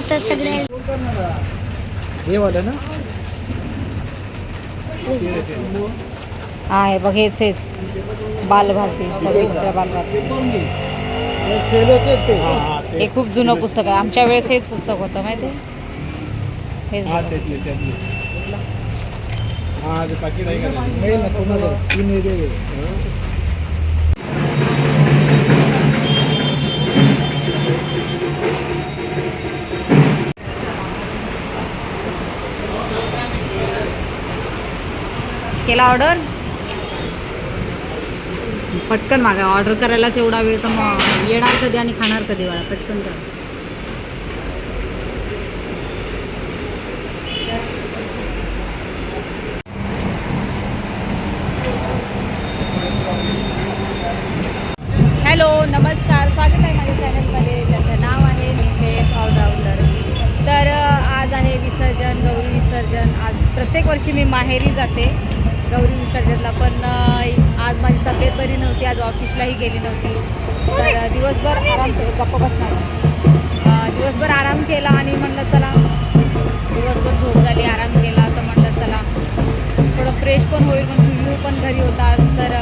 आता सगळे हे वालं ना? हा हे बघ हेच हेच. बालभारती सवित्र बालभारती. हे हे खूप जुनं पुस्तक आहे. आमच्या वेळेस हेच पुस्तक होतं माहिती आहे? हेच. हे ना केला ऑर्डर पटकन मागा ऑर्डर करायलाच एवढा वेळ तर मग येणार कधी आणि खाणार कधी वाळा पटकन करा हॅलो नमस्कार स्वागत आहे माझ्या चॅनलमध्ये त्याचं नाव आहे मिसेस ऑलराऊंडर तर आज आहे विसर्जन गौरी विसर्जन. आज प्रत्येक वर्षी मी माहेरी जाते. गौरी विसर्जनला पण आज माझी तब्येत बरी नव्हती आज ऑफिसलाही गेली नव्हती. तर दिवसभर आराम केला गप्प बसणार. दिवसभर आराम केला आणि म्हणलं चला दिवसभर झोप झाली आराम केला तर म्हणलं चला थोडं फ्रेश पण होईल म्हणून व्ह्यू पण घरी होता. तर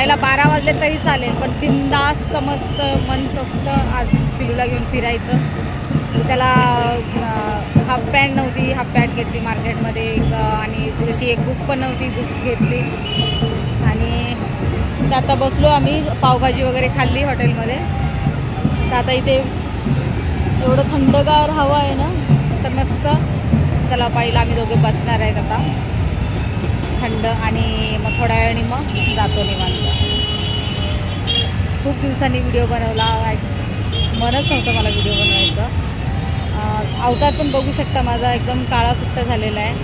जायला बारा वाजले तरी चालेल पण बिंदास्त मस्त मनसोक्त आज पिलूला घेऊन फिरायचं. त्याला हाफ पॅन्ट नव्हती हाफ पॅन्ट घेतली मार्केटमध्ये एक आणि त्याची एक बुक पण नव्हती बुक घेतली. आणि तर आता बसलो आम्ही पावभाजी वगैरे खाल्ली हॉटेलमध्ये. तर आता इथे एवढं थंडगार हवा आहे ना तर मस्त. त्याला पाहिलं आम्ही दोघे बसणार आहेत आता. थंड आणि मग थोड्या वेळाने मग जातो निवांत. खूप दिवसांनी व्हिडिओ बनवला. मनच नव्हतं मला व्हिडिओ बनवायचं. अवतार पण बघू शकता माझा. एकदम काळा कुट्ट झालेला आहे.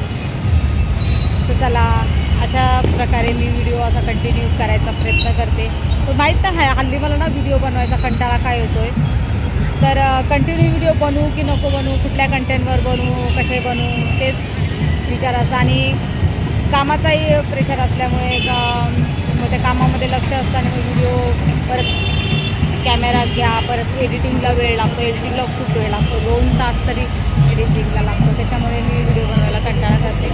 तर चला अशा प्रकारे मी व्हिडिओ असा कंटिन्यू करायचा प्रयत्न करते. पण माहीत नाही आहे हल्ली मला ना व्हिडिओ बनवायचा कंटाळा काय होतो आहे तर कंटिन्यू व्हिडिओ बनवू की नको बनवू कुठल्या कंटेंटवर बनवू कसे बनवू तेच विचार असा. आणि कामाचाही प्रेशर असल्यामुळे मग त्या कामामध्ये लक्ष असताना मग व्हिडिओ परत कॅमेरा घ्या परत एडिटिंगला वेळ लागतो एडिटिंगला खूप वेळ लागतो. दोन तास तरी एडिटिंगला लागतो. त्याच्यामुळे मी व्हिडिओ बनवायला कंटाळा करते.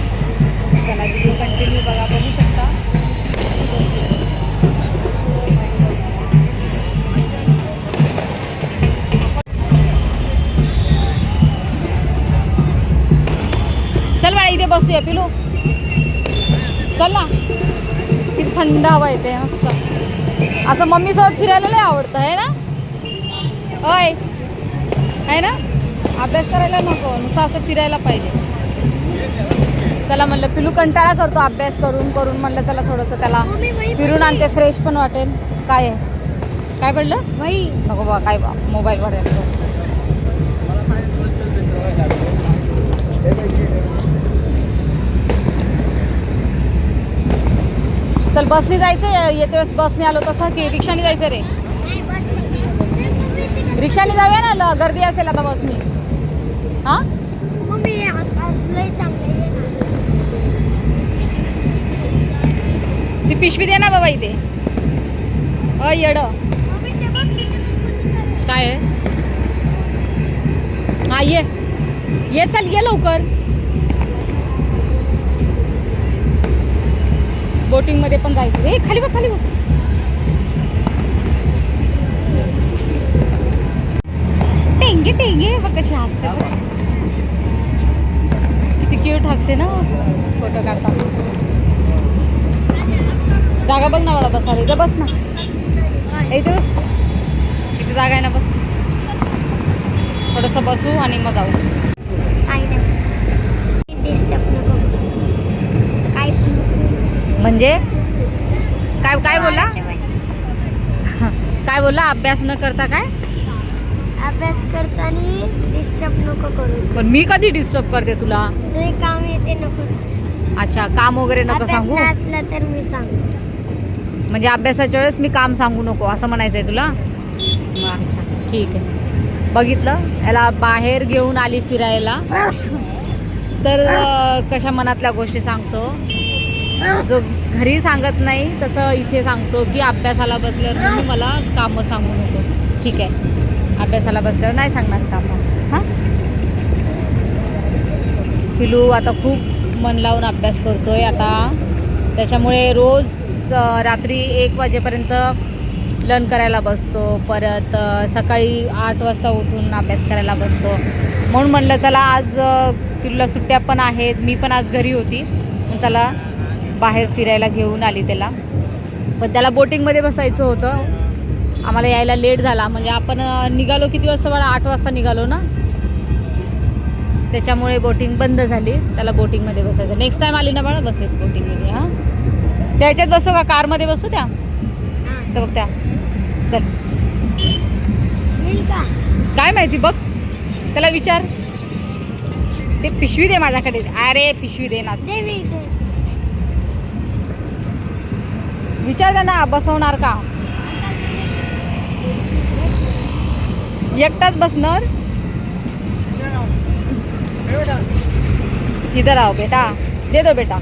चला व्हिडिओ कंटिन्यू बघा बघू शकता? चल बाळा इथे बसूया पिलू. चल. ना किती थंड हवा येते मस्त. असं मम्मीसोबत फिरायला लय आवडतं आहे ना? होय. आहे ना? अभ्यास करायला नको नुसतं असं फिरायला पाहिजे. चला म्हणलं पिलू कंटाळा करतो अभ्यास करून करून म्हणलं चला थोडंसं त्याला फिरून आणते फ्रेश पण वाटेल. काय आहे? काय पडलं? भाई नको बा काय बा मोबाईल वाढायचं चल बसने जायचं येते वेळेस बसने आलो तसं की रिक्षाने जायचं रे. रिक्षाने जाऊया ना ल- गर्दी असेल आता बसने. हां? ती पिशवी दे ना बाबा इथे. अ येड. काय आहे? हा ये. ये चल ये लवकर. बोटिंगमध्ये पण जायचं. ए खाली बघ खाली बघ. टेंगे टेंगे. बघ कशी हसते. किती क्यूट हसते ना फोटो काढताना जागा बघ ना बाळा बसायला. इथं बस ना. इथे बस. इथे जागा आहे ना बस. थोडंसं बसू आणि मग जाऊ. काय नाही. डिस्टर्ब नको. म्हणजे काय काय बोलला. काय बोलला? अभ्यास न करता काय? अभ्यास करताना डिस्टर्ब नको करू. पण मी कधी डिस्टर्ब करते तुला? तुझे काम येते नको. अच्छा काम वगैरे नको सांगू? नसला तर मी सांगू. म्हणजे अभ्यासाच्या वेळेस मी काम सांगू नको असं म्हणायचं आहे तुला? अच्छा ठीक आहे. बघितलं? याला बाहेर घेऊन आली फिरायला. तर कशा मनातल्या गोष्टी सांगतो? जो घरी सांगत नाही तसं इथे सांगतो की अभ्यासाला बसल्यावर म्हणून मला कामं सांगू नको. ठीक आहे. अभ्यासाला बसल्यावर नाही सांगणार कामं. हां? पिलू आता खूप मन लावून अभ्यास करतो आहे आता. त्याच्यामुळे रोज रात्री एक वाजेपर्यंत लर्न करायला बसतो. परत सकाळी आठ वाजता उठून अभ्यास करायला बसतो. म्हणून म्हणलं चला आज पिलूला सुट्ट्या पण आहेत. मी पण आज घरी होती. चला बाहेर फिरायला घेऊन आली त्याला. पण त्याला बोटिंगमध्ये बसायचं होतं. आम्हाला यायला लेट झाला. म्हणजे आपण निघालो किती वाजता? बाळा आठ वाजता निघालो ना? त्याच्यामुळे बोटिंग बंद झाली. त्याला बोटिंगमध्ये बसायचं. नेक्स्ट टाईम आली ना मला बसेल बोटिंगमध्ये हां? त्याच्यात बसू का? कारमध्ये बसू त्या? तर बघ त्या. चल. का काय माहिती बघ. त्याला विचार. ते पिशवी दे माझ्याकडे. अरे पिशवी दे ना देवी दे. विचार ना बसवणार का? एकटाच बसणार? इधर आओ बेटा. दे दो बेटा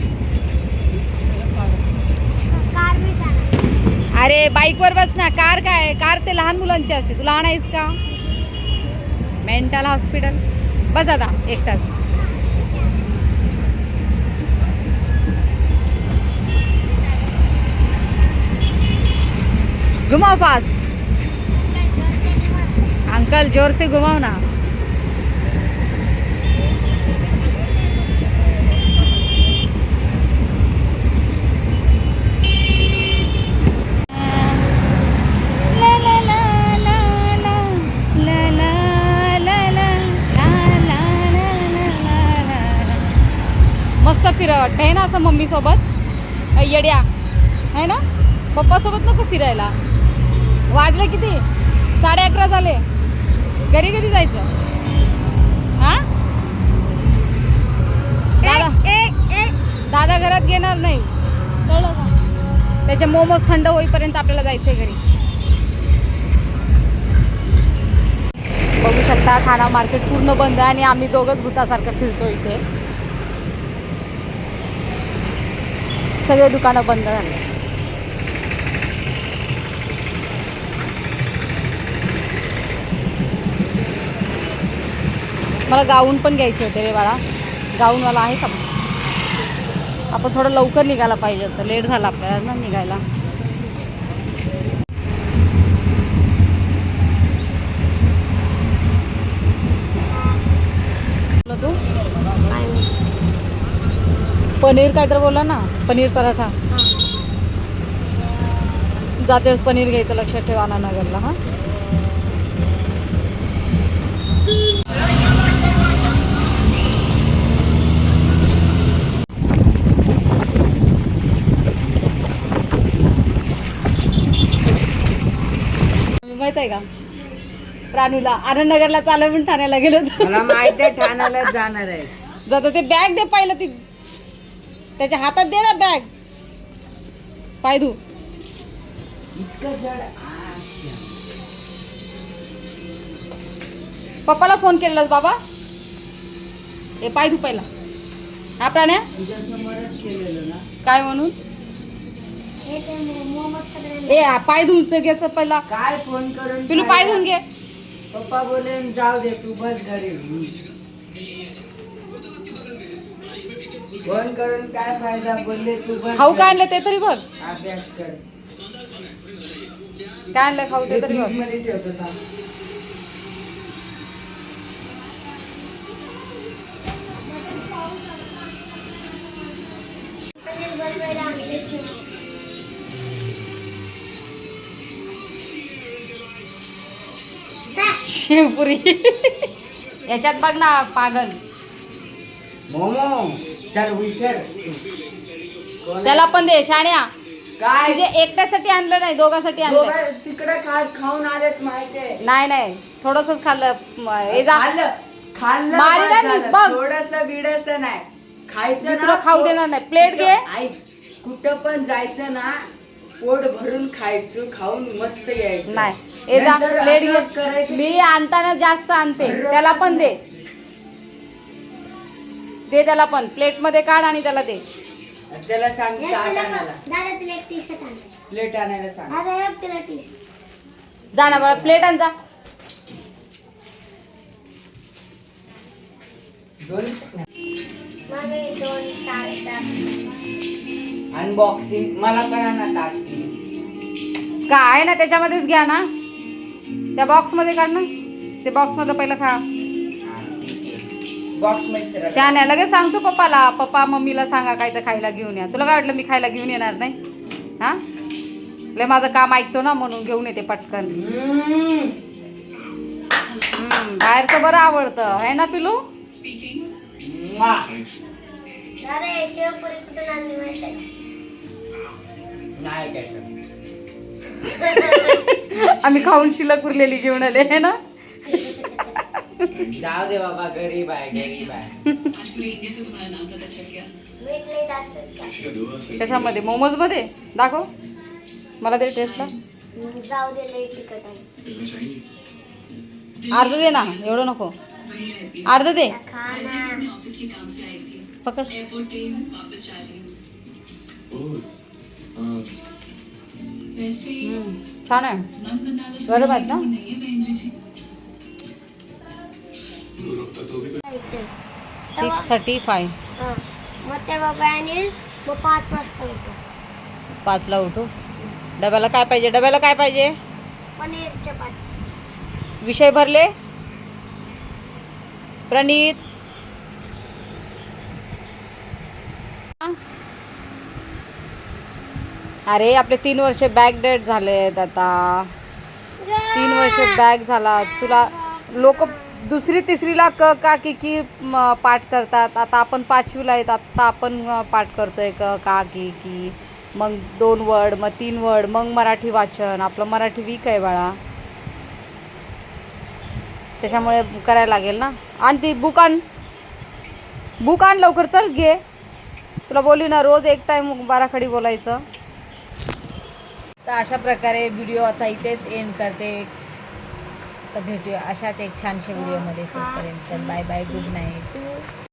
अरे बाईकवर बस ना. कार काय? कार ते लहान मुलांची असते. तू लहान आहेस का? Mental hospital. बस आता एकटाच. घुमाओ फास्ट अंकल जोर से घुमाओ ना. मस्त फिरा वाटतं आहे ना असं मम्मीसोबत? येड्या आहे ना? पप्पासोबत नको फिरायला. वाजले किती? साडे अकरा झाले. घरी कधी जायचं? हा? दादा. दादा घरात घेणार नाही. कळलं का त्याचे मोमोज थंड होईपर्यंत आपल्याला जायचंय घरी. बघू शकता ठाणा मार्केट पूर्ण बंद आहे आणि आम्ही दोघंच भूतासारखं फिरतो इथे. सगळे दुकानं बंद झाले. मला गाऊन पण घ्यायचे होते रे बाळा. गाऊनवाला आहे का? आपण थोडं लवकर निघायला पाहिजे होतं. लेट झाला आपल्याला ना निघायला. तू. पनीर काय तर बोला ना? पनीर पराठा. जाते पनीर घ्यायचं लक्षात ठेवा नगरला हां. माहीत आहे का? रानूला. आनंदनगरला चालू पण ठाण्याला गेलो होतो. मला माहिती आहे ठाण्याला जाणार आहे. जातो ते बॅग दे पाहिलं ती. त्याच्या हातात दे ना बॅग पाय धू. इतकं जड. आशा. पप्पाला फोन केलेलास बाबा? हे पाय धू पहिला. हा प्राण्या? तुझ्यासमोरच केलेलं ना? काय म्हणून? ए पाय धुवून घ्यायचं पहिला. काय फोन करून पिलू पाय धुवून घे. पप्पा बोले जाऊ दे तू बस घरी. फोन करून काय फायदा? बोलले तू बस खाऊ काय. आणलं ते तरी बघ. अभ्यास कर. काय आणलं खाऊ ते तरी बघ. मध्ये ठेवतो थांब. शेवपुरी. याच्यात बघ ना पागल. मोमो चल विसर. त्याला पण दे शाण्या. काय? एकट्यासाठी आणलं नाही दोघांसाठी आणलं. दोघं तिकडे खा खाऊन आलेत माहितीये नाही नाही. थोडंसंच खाल्लं. म, हे जा. खाल्लं. बघ. थोडस बिडस नाही. खायचं मी ना तुला खाऊ देणार नाही. प्लेट घे. कुठं- ऐक कुठं पण जायचं ना पोट भरून खायचं खाऊन मस्त यायचं. नाही. ए जा नंतर प्लेट असं घे. करायचं मी आणताना जास्त आणते. त्याला पण दे. दे त्याला पण. प्लेटमध्ये काढ आणि त्याला दे. त्याला सांग ताट तुला आणायला. दादा तुला एक टी शर्ट आणते प्लेट आणायला सांग. दादा हे बघ तुला टी शर्ट जा ना बाळा प्लेट आण जा. दोन अनबॉक्सिंग मला पण आणा ताट प्लीज काय ना त्याच्यामध्येच घ्या ना. त्या बॉक्समध्ये काढ ना. ते बॉक्समध्ये पहिलं खा. बॉक्समध्ये सरळ. शान आहे लगेच सांगतो पप्पाला. पप्पा मम्मीला सांगा काय तर खायला घेऊन या. तुला काय वाटलं मी खायला घेऊन येणार नाही? हा? लय माझं काम ऐकतो ना म्हणून घेऊन येते पटकन. बाहेरचं बरं आवडतं. आहे ना पिलू? हे नाही. आम्ही खाऊन शिल्लक उरलेली घेऊन आले आहे ना? जाऊ दे बाबा गरीब आहे गरीब आहे. कशामध्ये मोमोजमध्ये? दाखव. मला दे टेस्टला जाऊ दे लई तिखट आहे अर्ध दे ना एवढं नको. अर्ध दे. पकड. हम्म, छान आहे. गरम आहेत ना. Six thirty five. मग ते बाबा आणि मग पाच वाजता उठो. पाचला उठू? डब्याला काय पाहिजे? डब्याला काय पाहिजे? पनीर चपाती. विषय भरले? प्रणित? अरे आपले तीन वर्ष बॅक डेट झाले आहेत आता. तीन वर्ष बॅक झाला. तुला लोक दुसरी तिसरीला क का की की पाठ करतात? आता आपण पाचवीला येत आत्ता आपण पाठ करतोय क का की की. मग दोन वर्ड मग तीन वर्ड मग मराठी वाचन. आपलं मराठी वीक आहे बाळा. त्याच्यामुळे करायला लागेल ना? आणि ती बुक आण. बुक आण लवकर. चल घे. तुला बोली ना रोज एक टाईम बाराखडी बोलायचं. तर अशा प्रकारे व्हिडिओ आता इथेच एंड करते. तर भेटूया अशाच एक छानशा व्हिडिओमध्ये तोपर्यंत. Bye bye good night